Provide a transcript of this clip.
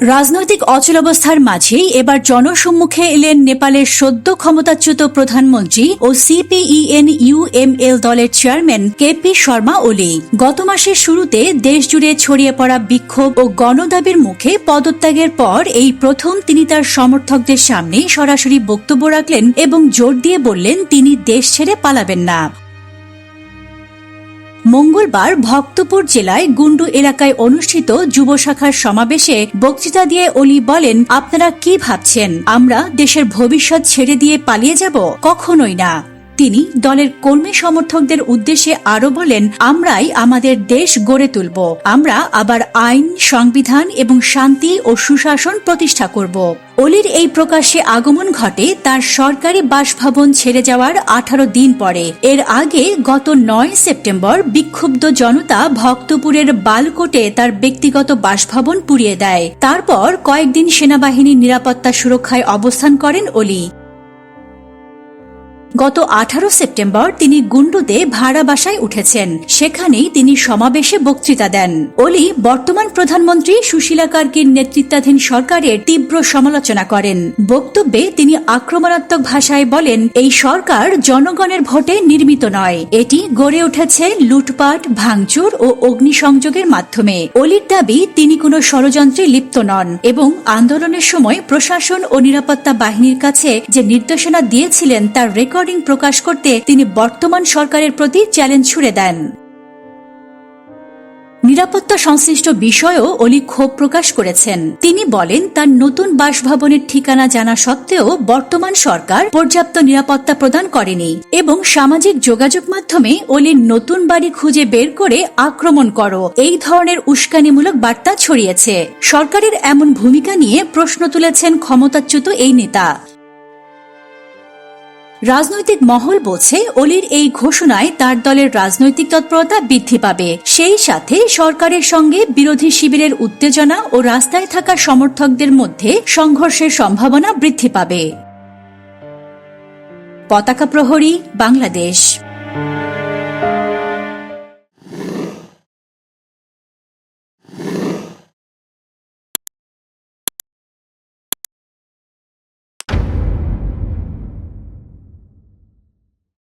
রাজনৈতিক অচলাবস্থার মাঝেই এবার জনসম্মুখে এলেন নেপালের সদ্য ক্ষমতাচ্যুত প্রধানমন্ত্রী ও সিপিইএন ইউএমএল দলের চেয়ারম্যান কেপি শর্মা ওলি। গত মাসের শুরুতে দেশজুড়ে ছড়িয়ে পড়া বিক্ষোভ ও গণদাবির মুখে পদত্যাগের পর এই প্রথম তিনি তার সমর্থকদের সামনে সরাসরি বক্তব্য রাখলেন এবং জোর দিয়ে বললেন, তিনি দেশ ছেড়ে পালাবেন না। মঙ্গলবার ভক্তপুর জেলায় গুন্ডু এলাকায় অনুষ্ঠিত যুব শাখার সমাবেশে বক্তৃতা দিয়ে অলি বলেন, আপনারা কি ভাবছেন? আমরা দেশের ভবিষ্যৎ ছেড়ে দিয়ে পালিয়ে যাব? কখনোই না। তিনি দলের কর্মী সমর্থকদের উদ্দেশ্যে আরও বলেন, আমরাই আমাদের দেশ গড়ে তুলব। আমরা আবার আইন, সংবিধান এবং শান্তি ও সুশাসন প্রতিষ্ঠা করব। অলির এই প্রকাশ্যে আগমন ঘটে তার সরকারি বাসভবন ছেড়ে যাওয়ার আঠারো দিন পরে। এর আগে গত নয় সেপ্টেম্বর বিক্ষুব্ধ জনতা ভক্তপুরের বালকোটে তার ব্যক্তিগত বাসভবন পুড়িয়ে দেয়। তারপর কয়েকদিন সেনাবাহিনীর নিরাপত্তা সুরক্ষায় অবস্থান করেন অলি। গত আঠারো সেপ্টেম্বর তিনি গুন্ডুতে ভাড়া বাসায় উঠেছেন। সেখানেই তিনি সমাবেশে বক্তৃতা দেন। ওলি বর্তমান প্রধানমন্ত্রী সুশীলা কার্কির নেতৃত্বাধীন সরকারের তীব্র সমালোচনা করেন। বক্তব্যে তিনি আক্রমণাত্মক ভাষায় বলেন, এই সরকার জনগণের ভোটে নির্মিত নয়। এটি গড়ে উঠেছে লুটপাট, ভাঙচুর ও অগ্নিসংযোগের মাধ্যমে। অলির দাবি, তিনি কোনো ষড়যন্ত্রে লিপ্ত নন এবং আন্দোলনের সময় প্রশাসন ও নিরাপত্তা বাহিনীর কাছে যে নির্দেশনা দিয়েছিলেন তার রেকর্ডিং প্রকাশ করতে তিনি বর্তমান সরকারের প্রতি চ্যালেঞ্জ ছুড়ে দেন। নিরাপত্তা সংশ্লিষ্ট বিষয়েও অলি ক্ষোভ প্রকাশ করেছেন। তিনি বলেন, তার নতুন বাসভবনের ঠিকানা জানা সত্ত্বেও বর্তমান সরকার পর্যাপ্ত নিরাপত্তা প্রদান করেনি এবং সামাজিক যোগাযোগ মাধ্যমে অলির নতুন বাড়ি খুঁজে বের করে আক্রমণ করো। এই ধরনের উস্কানিমূলক বার্তা ছড়িয়েছে। সরকারের এমন ভূমিকা নিয়ে প্রশ্ন তুলেছেন ক্ষমতাচ্যুত এই নেতা। রাজনৈতিক মহল বলছে, অলির এই ঘোষণায় তার দলের রাজনৈতিক তৎপরতা বৃদ্ধি পাবে। সেই সাথে সরকারের সঙ্গে বিরোধী শিবিরের উত্তেজনা ও রাস্তায় থাকা সমর্থকদের মধ্যে সংঘর্ষের সম্ভাবনা বৃদ্ধি পাবে। পতাকা প্রহরী, বাংলাদেশ।